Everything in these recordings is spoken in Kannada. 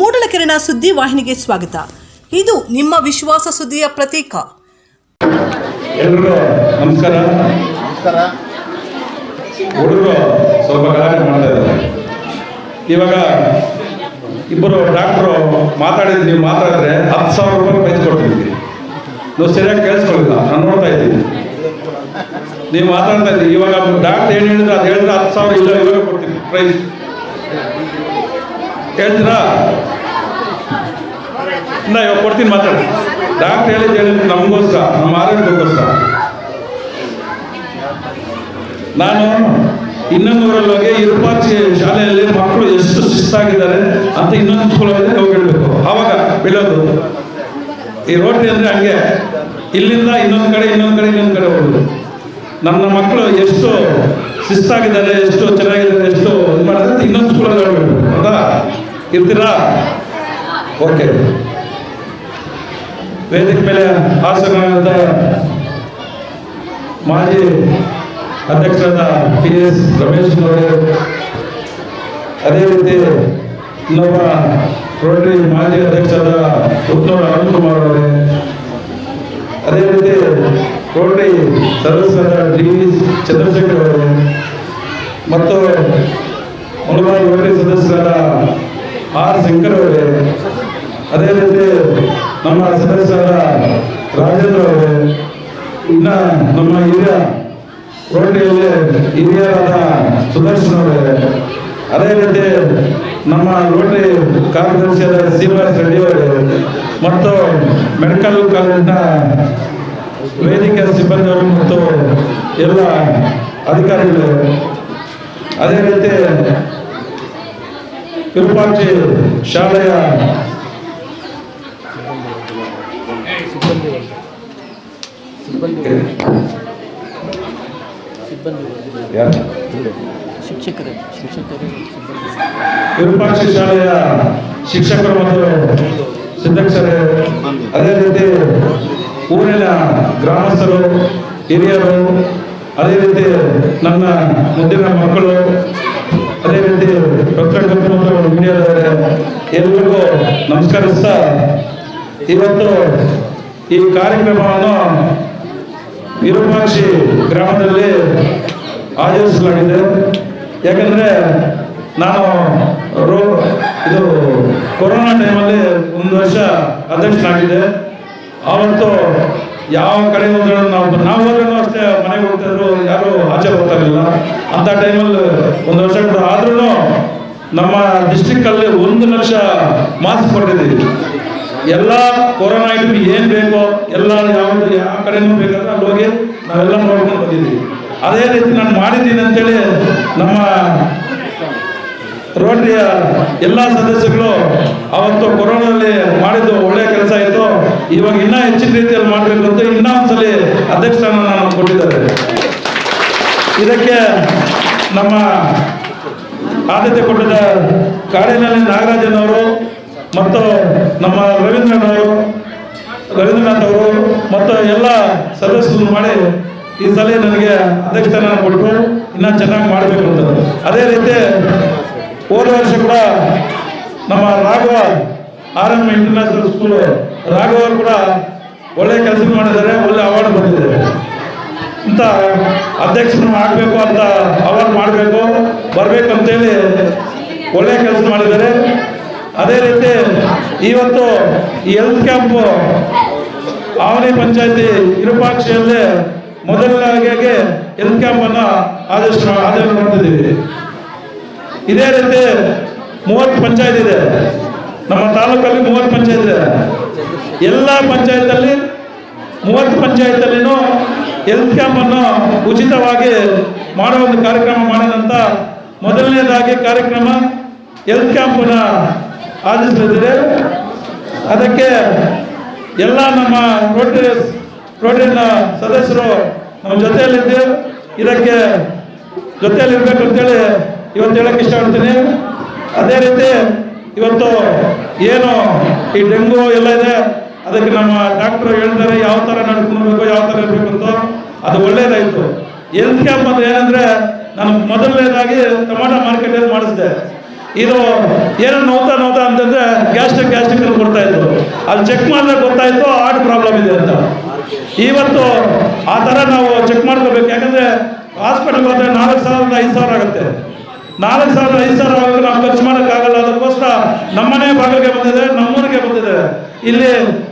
ಮೂಡಲಕೆರೆನ ಸುದ್ದಿ ವಾಹಿನಿಗೆ ಸ್ವಾಗತ. ಇದು ನಿಮ್ಮ ವಿಶ್ವಾಸ ಸುದ್ದಿಯ ಪ್ರತೀಕ. ನಮಸ್ಕಾರ. ನಮಸ್ಕಾರ. ಹುಡುಗರು ಸ್ವಲ್ಪ ಗಲಾಟೆ ಮಾಡ್ತಾ ಇದ್ದಾರೆ. ಇವಾಗ ಇಬ್ಬರು ಡಾಕ್ಟ್ರು ಮಾತಾಡಿದ್ರೆ ನೀವು ಮಾತಾಡಿದ್ರೆ ಹತ್ತು ಸಾವಿರ ರೂಪಾಯಿ ಪ್ರೈಸ್ ಕೊಡ್ತೀನಿ ನೀವು ಸರಿಯಾಗಿ ಕೇಳಿಸ್ಕೊಳ್ಳಿಲ್ಲ ನಾನು ನೋಡ್ತಾ ಇದ್ದೀನಿ. ನೀವು ಮಾತಾಡ್ತಾ ಇದ್ದೀನಿ ಇವಾಗ ಡಾಕ್ಟ್ರ್ ಏನು ಹೇಳಿದ್ರೆ ಅದು ಹೇಳಿದ್ರೆ ಹತ್ತು ಸಾವಿರ ಇಲ್ಲ ಇವಾಗ ಕೊಡ್ತೀನಿ. ಪ್ರೈಸ್. ಹೇಳ್ತೀರಾ? ಇಲ್ಲ ಇವಾಗ ಕೊಡ್ತೀನಿ ಮಾತಾಡಿ. ಡಾಕ್ಟ್ರ್ ಹೇಳಿದ್ದು ಹೇಳಿದ್ದು ನಮಗೋಸ್ಕರ, ನಮ್ಮ ಆರೋಗ್ಯಕ್ಕೋಸ್ಕರ. ನಾನು ಇನ್ನೊಂದು ಊರಲ್ಲಿ ಹೋಗಿ ಇರುಪಾಚಿ ಶಾಲೆಯಲ್ಲಿ ಮಕ್ಕಳು ಎಷ್ಟು ಶಿಸ್ತಾಗಿದ್ದಾರೆ ಅಂತ ಇನ್ನೊಂದು ಸ್ಕೂಲ್ ಹೋಗಿ ಹೇಳ್ಬೇಕು. ಆವಾಗ ಬೆಳೆಯೋದು ಈ ರೋಟ್ರಿ ಅಂದ್ರೆ ಹಂಗೆ. ಇಲ್ಲಿಂದ ಇನ್ನೊಂದು ಕಡೆ ಇನ್ನೊಂದು ಕಡೆ ಇನ್ನೊಂದು ಕಡೆ ಹೋಗೋದು. ನನ್ನ ಮಕ್ಕಳು ಎಷ್ಟು ಶಿಸ್ತಾಗಿದ್ದಾರೆ, ಎಷ್ಟು ಚೆನ್ನಾಗಿದ್ದಾರೆ, ಎಷ್ಟು ಇದು ಮಾಡಿದ್ರೆ ಇನ್ನೊಂದು ಸ್ಕೂಲಲ್ಲಿ ಹೋಗ್ಬೇಕು ಹೌದಾ ಇರ್ತೀರಾ? ಓಕೆ. ವೇದಿಕೆ ಮೇಲೆ ಹಾಸನದ ಮಾಜಿ ಅಧ್ಯಕ್ಷರಾದ ಪಿ ಎಸ್ ರಮೇಶ್ ಅವರು, ಅದೇ ರೀತಿ ನಮ್ಮ ರೋಟರಿ ಮಾಜಿ ಅಧ್ಯಕ್ಷರಾದ ಉತ್ತಮ ಅರುಣ್ ಕುಮಾರ್ ಅವರೇ, ಅದೇ ರೀತಿ ರೋಟರಿ ಸದಸ್ಯರಾದ ಡಿ ವಿ ಚಂದ್ರಶೇಖರ್ ಅವರೇ, ಮತ್ತು ಮುಳಬಾಗಿ ರೋಟರಿ ಸದಸ್ಯರಾದ ಆರ್. ಶಂಕರ್ ಅವರೇ, ಅದೇ ರೀತಿ ನಮ್ಮ ಸದಸ್ಯರಾದ ರಾಜೇಂದ್ರ ಅವರು, ಇನ್ನ ನಮ್ಮ ಹಿರಿಯ ಕೋಟೆಯಲ್ಲಿ ಹಿರಿಯರಾದ ಸುದರ್ಶನ್ ಅವರೇ, ಅದೇ ರೀತಿ ನಮ್ಮ ರೋಟರಿ ಕಾರ್ಯದರ್ಶಿಯಾದ ಶ್ರೀನಿವಾಸ ರೆಡ್ಡಿ ಮತ್ತು ಮೆಡಿಕಲ್ ಕಾಲೇಜಿನ ವೈದ್ಯಕೀಯ ಸಿಬ್ಬಂದಿಗಳು ಮತ್ತು ಎಲ್ಲ ಅಧಿಕಾರಿಗಳು. ಅದೇ ರೀತಿ ವಿರೂಪಾಕ್ಷಿ ಶಾಲೆಯ ಶಿಕ್ಷಕರೇ ವಿರೂಪಾಕ್ಷಿ ಶಾಲೆಯ ಶಿಕ್ಷಕರು ಮತ್ತು ಸಿದ್ಧಕ್ಷರೇ ಅದೇ ರೀತಿ ಊರಿನ ಗ್ರಾಮಸ್ಥರು ಹಿರಿಯರು ಅದೇ ರೀತಿ ನನ್ನ ಮುಂದಿನ ಮಕ್ಕಳು ಅದೇ ರೀತಿ ಪತ್ರಕರ್ತರು ಮತ್ತು ಮೀಡಿಯಾದವರೇ ಎಲ್ಲರಿಗೂ ನಮಸ್ಕರಿಸ್ತಾ ಇವತ್ತು ಈ ಕಾರ್ಯಕ್ರಮವನ್ನು ವಿರೂಪಾಕ್ಷಿ ಗ್ರಾಮದಲ್ಲಿ ಆಯೋಜಿಸಲಾಗಿದೆ. ಯಾಕಂದರೆ ನಾನು ರೋ ಇದು ಕೊರೋನಾ ಟೈಮಲ್ಲಿ ಒಂದು ವರ್ಷ ಅಧ್ಯಕ್ಷನಾಗಿದ್ದೆ. ಆವತ್ತು ಯಾವ ಕಡೆ ಹೋದ್ರು ನಾವು ನಾವು ಹೋದ್ರೂ ಅಷ್ಟೇ ಮನೆಗೆ ಹೋಗ್ತಿದ್ರು ಯಾರು ಆಚೆ ಹೋಗ್ತಾ ಇರಲಿಲ್ಲ. ಅಂಥ ಟೈಮಲ್ಲಿ ಒಂದು ವರ್ಷ ಆದ್ರೂ ನಮ್ಮ ಡಿಸ್ಟಿಕ್ಕಲ್ಲಿ ಒಂದು ಲಕ್ಷ ಮಾಸ್ಕ್ ಕೊಟ್ಟಿದ್ದೀವಿ. ಎಲ್ಲ ಕೊರೋನಾ ಐಟಮ್ ಏನು ಬೇಕೋ ಎಲ್ಲ ಯಾವ ಯಾವ ಕಡೆನೂ ಬೇಕಾದ್ರೆ ಅಲ್ಲಿ ಹೋಗಿ ನಾವೆಲ್ಲ ನೋಡ್ಕೊಂಡು ಬಂದಿದ್ದೀವಿ. ಅದೇ ರೀತಿ ನಾನು ಮಾಡಿದ್ದೀನಿ ಅಂತೇಳಿ ನಮ್ಮ ರೋಟರಿಯ ಎಲ್ಲ ಸದಸ್ಯಗಳು ಅವತ್ತು ಕೊರೋನಾದಲ್ಲಿ ಮಾಡಿದ್ದು ಒಳ್ಳೆಯ ಕೆಲಸ ಇತ್ತು ಇವಾಗ ಇನ್ನೂ ಹೆಚ್ಚಿನ ರೀತಿಯಲ್ಲಿ ಮಾಡಬೇಕು ಅಂತ ಇನ್ನೂ ಒಂದ್ಸಲಿ ಅಧ್ಯಕ್ಷನ ನಾನು ಕೊಟ್ಟಿದ್ದಾರೆ. ಇದಕ್ಕೆ ನಮ್ಮ ಆದ್ಯತೆ ಕೊಟ್ಟಿದ್ದ ಕಾಡಿನಲ್ಲಿ ನಾಗರಾಜನ್ ಅವರು ಮತ್ತು ನಮ್ಮ ರವೀಂದ್ರನಾಥ್ ಅವರು ರವೀಂದ್ರನಾಥ್ ಅವರು ಮತ್ತು ಎಲ್ಲ ಸದಸ್ಯರು ಮಾಡಿ ಈ ಸಲ ನನಗೆ ಅಧ್ಯಕ್ಷತನ ಕೊಟ್ಟು ಇನ್ನೂ ಚೆನ್ನಾಗಿ ಮಾಡಬೇಕು ಅಂತ. ಅದೇ ರೀತಿ ಹೋದ ವರ್ಷ ಕೂಡ ನಮ್ಮ Raghava R M international school Raghava ಕೂಡ ಒಳ್ಳೆ ಕೆಲಸ ಮಾಡಿದ್ದಾರೆ, ಒಳ್ಳೆ ಅವಾರ್ಡ್ ಬಂದಿದ್ದಾರೆ ಇಂಥ ಅಧ್ಯಕ್ಷರು ಆಗಬೇಕು ಅಂತ ಅವಾರ್ಡ್ ಮಾಡಬೇಕು ಬರಬೇಕು ಅಂತೇಳಿ ಒಳ್ಳೆ ಕೆಲಸ ಮಾಡಿದ್ದಾರೆ. ಅದೇ ರೀತಿ ಇವತ್ತು ಈ ಹೆಲ್ತ್ ಕ್ಯಾಂಪು ಆವನಿ ಪಂಚಾಯತಿ ವಿರೂಪಾಕ್ಷಿಯಲ್ಲಿ ಮೊದಲನೇಗೆ ಹೆಲ್ತ್ ಕ್ಯಾಂಪನ್ನು ಆದೇಶ ಆದೇಶ ಮಾಡ್ತಿದ್ದೀವಿ. ಇದೇ ರೀತಿ ಮೂವತ್ತು ಪಂಚಾಯತ್ ಇದೆ. ನಮ್ಮ ತಾಲೂಕಲ್ಲಿ ಮೂವತ್ತು ಪಂಚಾಯತ್ ಇದೆ. ಎಲ್ಲ ಪಂಚಾಯತಲ್ಲಿ ಮೂವತ್ತು ಪಂಚಾಯತಲ್ಲಿನೂ ಹೆಲ್ತ್ ಕ್ಯಾಂಪನ್ನು ಉಚಿತವಾಗಿ ಮಾಡೋ ಒಂದು ಕಾರ್ಯಕ್ರಮ ಮಾಡೋದಂತ ಮೊದಲನೇದಾಗಿ ಕಾರ್ಯಕ್ರಮ ಹೆಲ್ತ್ ಕ್ಯಾಂಪನ್ನ ಆಯೋಜಿಸಲಿದೆ ಅದಕ್ಕೆ ಎಲ್ಲ ನಮ್ಮ ರೋಟರಿ, ರೋಟರಿನ ಸದಸ್ಯರು ನಮ್ಮ ಜೊತೆಯಲ್ಲಿದ್ದು ಇದಕ್ಕೆ ಜೊತೆಯಲ್ಲಿರ್ಬೇಕು ಅಂತೇಳಿ ಇವತ್ತು ಹೇಳಕ್ಕೆ ಇಷ್ಟಪಡ್ತೀನಿ. ಅದೇ ರೀತಿ ಇವತ್ತು ಏನು ಈ ಡೆಂಗು ಎಲ್ಲ ಇದೆ, ಅದಕ್ಕೆ ನಮ್ಮ ಡಾಕ್ಟರ್ ಹೇಳ್ತಾರೆ ಯಾವ ಥರ ನಡ್ಕೊಳ್ಬೇಕು ಯಾವ ಥರ ಇರಬೇಕು ಅಂತ. ಅದು ಒಳ್ಳೆಯದಾಯಿತು ಹೆಲ್ತ್ ಕ್ಯಾಂಪ್ ಅಂದ್ರೆ ಏನಂದ್ರೆ, ನಾನು ಮೊದಲನೇದಾಗಿ ಟೊಮಾಟೊ ಮಾರ್ಕೆಟಲ್ಲಿ ಮಾಡಿಸಿದೆ. ಇದು ಏನೋ ನೋತಾ ನೋತಾ ಅಂತಂದ್ರೆ ಗ್ಯಾಸ್ಟ್ರಿಕ್ ಗ್ಯಾಸ್ಟ್ರಿಕ್ ಅಂತ ಕೊಡ್ತಾ ಇತ್ತು ಅಲ್ಲಿ ಚೆಕ್ ಮಾಡಿದ್ರೆ ಗೊತ್ತಾಯ್ತು ಹಾರ್ಟ್ ಪ್ರಾಬ್ಲಮ್ ಇದೆ ಅಂತ. ಇವತ್ತು ಆ ಥರ ನಾವು ಚೆಕ್ ಮಾಡ್ಕೋಬೇಕು. ಯಾಕಂದ್ರೆ ಹಾಸ್ಪಿಟಲ್ಗೆ ಹೋದ್ರೆ ನಾಲ್ಕು ಸಾವಿರದ ಐದು ಸಾವಿರ ಆಗುತ್ತೆ. ನಾಲ್ಕು ಸಾವಿರದ ಐದು ಸಾವಿರ ಆಗುತ್ತೆ ನಾವು ಖರ್ಚು ಮಾಡೋಕ್ಕಾಗಲ್ಲ. ಅದಕ್ಕೋಸ್ಕರ ನಮ್ಮನೆ ಭಾಗಕ್ಕೆ ಬಂದಿದೆ, ನಮ್ಮೂರಿಗೆ ಬಂದಿದೆ. ಇಲ್ಲಿ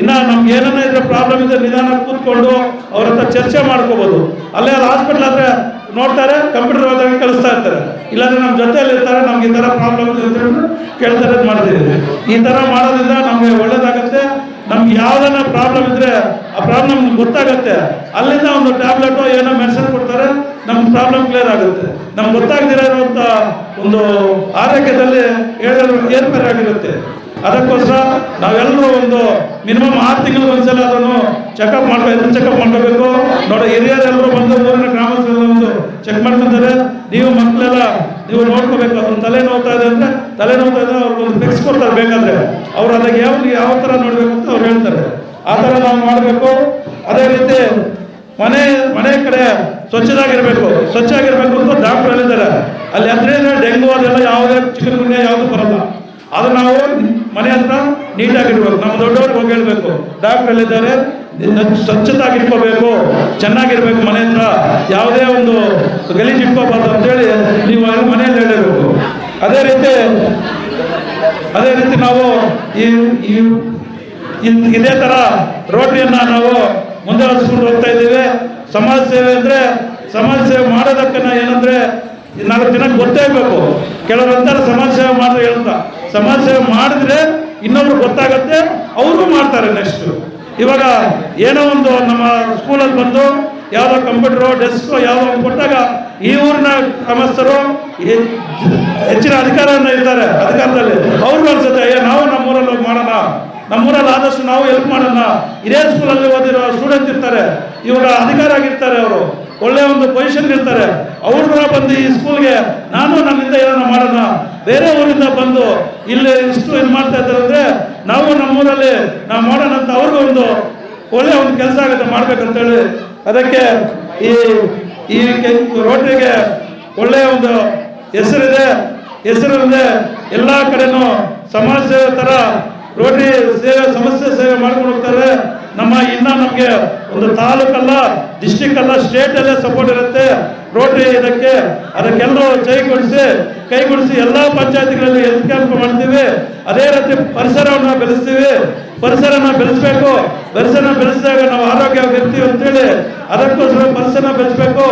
ಇನ್ನ ನಮ್ಗೆ ಏನನ್ನ ಇದ್ರೆ ಪ್ರಾಬ್ಲಮ್ ಇದ್ರೆ ನಿಧಾನ ಕೂತ್ಕೊಂಡು ಅವ್ರ ಹತ್ರ ಚರ್ಚೆ ಮಾಡ್ಕೋಬಹುದು ಅಲ್ಲೇ ಅಲ್ಲಿ ಹಾಸ್ಪಿಟ್ಲ್ ನೋಡ್ತಾರೆ ಕಂಪ್ಯೂಟರ್ ಹೋದಾಗ ಕಳಿಸ್ತಾ ಇರ್ತಾರೆ. ಇಲ್ಲಾಂದ್ರೆ ನಮ್ಮ ಜೊತೆಯಲ್ಲಿ ಇರ್ತಾರೆ ನಮ್ಗೆ ಈ ಥರ ಪ್ರಾಬ್ಲಮ್ ಇದೆ ಕೇಳ್ತಾರೆ ಮಾಡ್ತಿದ್ದೀವಿ ಈ ಥರ ಮಾಡೋದ್ರಿಂದ ನಮಗೆ ಒಳ್ಳೇದಾಗುತ್ತೆ. ನಮ್ಗೆ ಯಾವ್ದನ್ನ ಪ್ರಾಬ್ಲಮ್ ಇದ್ರೆ ಆ ಪ್ರಾಬ್ಲಮ್ ಗೊತ್ತಾಗುತ್ತೆ. ಅಲ್ಲಿಂದ ಒಂದು ಟ್ಯಾಬ್ಲೆಟ್ ಏನೋ ಮೆಡಿಸಿನ್ ಕೊಡ್ತಾರೆ, ನಮ್ಗೆ ಪ್ರಾಬ್ಲಮ್ ಕ್ಲಿಯರ್ ಆಗುತ್ತೆ. ನಮ್ಗೆ ಗೊತ್ತಾಗದಿರೋ ಒಂದು ಆರೋಗ್ಯದಲ್ಲಿ ಏಳು ಏರ್ಪೇರ್ ಆಗಿರುತ್ತೆ. ಅದಕ್ಕೋಸ್ಕರ ನಾವೆಲ್ಲರೂ ಒಂದು ಮಿನಿಮಮ್ ಆರು ತಿಂಗಳು ಒಂದ್ಸಲ ಅದನ್ನು ಚೆಕಪ್ ಮಾಡ್ಬೇಕು ಚೆಕಪ್ ಮಾಡ್ಕೋಬೇಕು? ನೋಡಿ, ಹಿರಿಯರೆಲ್ಲರೂ ಬಂದು ಊರಿನ ಗ್ರಾಮ ಚೆಕ್ ಮಾಡ್ತಿದ್ದಾರೆ. ನೀವು ಮಕ್ಕಳೆಲ್ಲ, ನೀವು ನೋಡ್ಕೋಬೇಕು. ಅದನ್ನ ತಲೆ ನೋವ್ತಾ ಇದೆ ಅಂದ್ರೆ ತಲೆ ನೋವ್ತಾ ಇದೆ ಅವ್ರಿಗೊಂದು ಫಿಕ್ಸ್ ಕೊಡ್ತಾರೆ ಬೇಕಾದ್ರೆ. ಅವ್ರು ಅದಕ್ಕೆ ಯಾವ ಯಾವ ಥರ ನೋಡ್ಬೇಕು ಅಂತ ಅವ್ರು ಹೇಳ್ತಾರೆ. ಆ ಥರ ನಾವು ಮಾಡಬೇಕು. ಅದೇ ರೀತಿ ಮನೆ ಮನೆ ಕಡೆ ಸ್ವಚ್ಛದಾಗಿರಬೇಕು. ಸ್ವಚ್ಛ ಆಗಿರಬೇಕು ಅಂತ ಡಾಕ್ಟರ್ ಹೇಳಿದ್ದಾರೆ ಅಲ್ಲಿ ಅದರಿಂದ ಡೆಂಗು ಅದೆಲ್ಲ ಯಾವುದೇ ಚಿಕನ್ ಗುಣ್ಯ ಯಾವುದು ಬರಲ್ಲ. ಅದು ನಾವು ಮನೆ ಹತ್ರ ನೀಟಾಗಿಡ್ಬೇಕು ನಮ್ಮ ದೊಡ್ಡವ್ರಿಗೆ ಹೋಗಿ ಹೇಳ್ಬೇಕು. ಡಾಕ್ಟರ್ ಹೇಳಿದ್ದಾರೆ ಸ್ವಚ್ಛತಾಗಿ ಇಟ್ಕೋಬೇಕು ಚೆನ್ನಾಗಿರ್ಬೇಕು ಮನೆ ಹತ್ರ. ಯಾವುದೇ ಒಂದು ಗಲೀಜು ಇಟ್ಕೋಬಾರ್ದು ಅಂತೇಳಿ ನೀವು ಮನೆಯಲ್ಲಿ ಹೇಳಬೇಕು. ಅದೇ ರೀತಿ ಅದೇ ರೀತಿ ನಾವು ಈ ಇದೇ ತರ ರೋಟರಿಯನ್ನ ನಾವು ಮುಂದುವರಿಸ್ಕೊಂಡು ಹೋಗ್ತಾ ಇದ್ದೇವೆ. ಸಮಾಜ ಸೇವೆ ಅಂದ್ರೆ, ಸಮಾಜ ಸೇವೆ ಮಾಡೋದಕ್ಕೆ ನಾವು ಏನಂದ್ರೆ ನಾಲ್ಕು ದಿನ ಗೊತ್ತೇ ಇರಬೇಕು. ಕೆಲವರು ಅಂತಾರೆ ಸಮಾಜ ಸೇವೆ ಮಾಡಿದ್ರೆ ಹೇಳ್ತಾ ಸಮಾಜ ಸೇವೆ ಮಾಡಿದ್ರೆ ಇನ್ನೊಬ್ರು ಗೊತ್ತಾಗತ್ತೆ ಅವರು ಮಾಡ್ತಾರೆ ನೆಕ್ಸ್ಟ್ ಇವಾಗ ಏನೋ ಒಂದು ನಮ್ಮ ಸ್ಕೂಲಲ್ಲಿ ಬಂದು ಯಾವುದೋ ಕಂಪ್ಯೂಟರ್, ಡೆಸ್ಕ್ ಯಾವುದೋ ಕೊಟ್ಟಾಗ ಈ ಊರಿನ ಗ್ರಾಮಸ್ಥರು ಹೆಚ್ಚಿನ ಅಧಿಕಾರವನ್ನು ಇದ್ದಾರೆ ಅಧಿಕಾರದಲ್ಲಿ ಅವ್ರಿಗೂ ಅನ್ಸುತ್ತೆ ಅಯ್ಯ, ನಾವು ನಮ್ಮೂರಲ್ಲಿ ಹೋಗಿ ಮಾಡೋಣ. ನಮ್ಮೂರಲ್ಲಿ ಆದಷ್ಟು ನಾವು ಹೆಲ್ಪ್ ಮಾಡೋಣ. ಇದೇ ಸ್ಕೂಲಲ್ಲಿ ಓದಿರೋ ಸ್ಟೂಡೆಂಟ್ ಇರ್ತಾರೆ. ಇವಾಗ ಅಧಿಕಾರ ಆಗಿರ್ತಾರೆ ಅವರು. ಒಳ್ಳೆ ಒಂದು ಪೊಸಿಷನ್ ಇರ್ತಾರೆ. ಅವ್ರು ಕೂಡ ಬಂದು ಈ ಸ್ಕೂಲ್ಗೆ ನಾನು ನನ್ನಿಂದ ಏನೋ ಮಾಡೋಣ. ಬೇರೆ ಊರಿಂದ ಬಂದು ಇಲ್ಲಿ ಇಷ್ಟು ಏನು ಮಾಡ್ತಾ ಇದ್ದಾರೆ ಅಂದ್ರೆ ನಾವು ನಮ್ಮೂರಲ್ಲಿ ನಾವು ಮಾಡೋಣ ಅಂತ ಅವ್ರಿಗೂ ಒಂದು ಒಳ್ಳೆ ಒಂದು ಕೆಲಸ ಆಗುತ್ತೆ ಮಾಡ್ಬೇಕಂತೇಳಿ ಅದಕ್ಕೆ ಈ ಈ ರೋಟರಿಗೆ ಒಳ್ಳೆಯ ಒಂದು ಹೆಸರಿದೆ. ಹೆಸರಿದೆ ಎಲ್ಲ ಕಡೆನೂ ಸಮಾಜ ಸೇವೆ ಥರ ರೋಟರಿ ಸೇವೆ, ಸಮಸ್ಯೆ ಸೇವೆ ಮಾಡ್ಕೊಂಡು ಹೋಗ್ತಾರೆ. ನಮ್ಮ ಇನ್ನ ನಮಗೆ ಒಂದು ತಾಲೂಕಲ್ಲ ಡಿಸ್ಟಿಕ್ ಅಲ್ಲ ಸ್ಟೇಟ್ ಅಲ್ಲೇ ಸಪೋರ್ಟ್ ಇರುತ್ತೆ. ರೋಟರಿ ಇದಕ್ಕೆ ಅದಕ್ಕೆಲ್ಲರೂ ಜೈಗೊಳಿಸಿ ಕೈಗೊಳಿಸಿ ಎಲ್ಲ ಪಂಚಾಯತ್ಗಳಲ್ಲಿ ಹೆಲ್ತ್ ಕ್ಯಾಂಪ್ ಮಾಡ್ತೀವಿ. ಅದೇ ರೀತಿ ಪರಿಸರವನ್ನು ಬೆಳೆಸ್ತೀವಿ. ಪರಿಸರನ ಬೆಳೆಸಬೇಕು. ಪರಿಸರ ಬೆಳೆಸಿದಾಗ ನಾವು ಆರೋಗ್ಯವಾಗಿರ್ತೀವಿ ಅಂತೇಳಿ ಅದಕ್ಕೋಸ್ಕರ ಪರಿಸರ ಬೆಳೆಸಬೇಕು.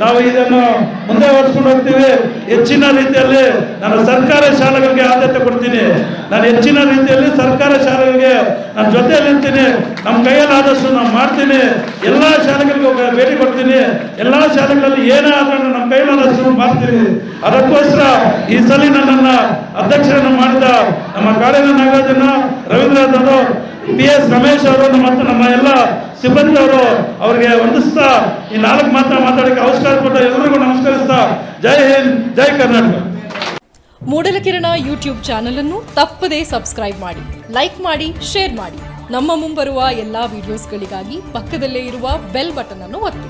ನಾವು ಇದನ್ನು ಮುಂದೆ ಓಡಿಸ್ಕೊಂಡು ಹೋಗ್ತೀವಿ. ಹೆಚ್ಚಿನ ರೀತಿಯಲ್ಲಿ ನಾನು ಸರ್ಕಾರಿ ಶಾಲೆಗಳಿಗೆ ಆದ್ಯತೆ ಕೊಡ್ತೀನಿ. ನಾನು ಹೆಚ್ಚಿನ ರೀತಿಯಲ್ಲಿ ಸರ್ಕಾರಿ ಶಾಲೆಗಳಿಗೆ ನಾನು ಜೊತೆಯಲ್ಲಿ ಇರ್ತೀನಿ ನಮ್ಮ ಕೈಯಲ್ಲಿ ಆದಷ್ಟು ನಾನು ಮಾಡ್ತೀನಿ. ಎಲ್ಲ ಶಾಲೆಗಳಿಗೂ ಭೇಟಿ ಕೊಡ್ತೀನಿ. ಎಲ್ಲ ಶಾಲೆಗಳಲ್ಲಿ ಏನೇ ಆದ್ರೂ ನಮ್ಮ ಕೈಯಲ್ಲಾದಷ್ಟು ಮಾಡ್ತೀನಿ. ಅದಕ್ಕೋಸ್ಕರ ಈ ಸಲ ನನ್ನನ್ನು ಅಧ್ಯಕ್ಷರನ್ನು ಮಾಡಿದ ನಮ್ಮ ಕಾಡಿನ ನಾಗರಾಜನ ರವೀಂದ್ರನಾಥ್ ಅವರು ಪಿ ಎಸ್ ರಮೇಶ್ ಅವರು ಮತ್ತು ನಮ್ಮ ಎಲ್ಲ ಸಿಬ್ಬಂದಿ ಅವರು ಅವರಿಗೆ ವಂದಿಸ್ತಾ ಈ ನಾಲ್ಕು ಮಾತ್ರ ಮಾತಾಡಕ್ಕೆ ಅವಕಾಶ ಕೊಟ್ಟ ಎಲ್ಲರಿಗೂ ನಮಸ್ಕರಿಸ್ತಾ. ಜೈ ಹಿಂದ್, ಜೈ ಕರ್ನಾಟಕ. ಮೂಡಲಕಿರಣ ಯೂಟ್ಯೂಬ್ ಚಾನೆಲ್ ಅನ್ನು ತಪ್ಪದೇ ಸಬ್ಸ್ಕ್ರೈಬ್ ಮಾಡಿ, ಲೈಕ್ ಮಾಡಿ, ಶೇರ್ ಮಾಡಿ. ನಮ್ಮ ಮುಂಬರುವ ಎಲ್ಲಾ ವಿಡಿಯೋಸ್ಗಳಿಗಾಗಿ ಪಕ್ಕದಲ್ಲೇ ಇರುವ ಬೆಲ್ ಬಟನ್ ಅನ್ನು ಒತ್ತಿ.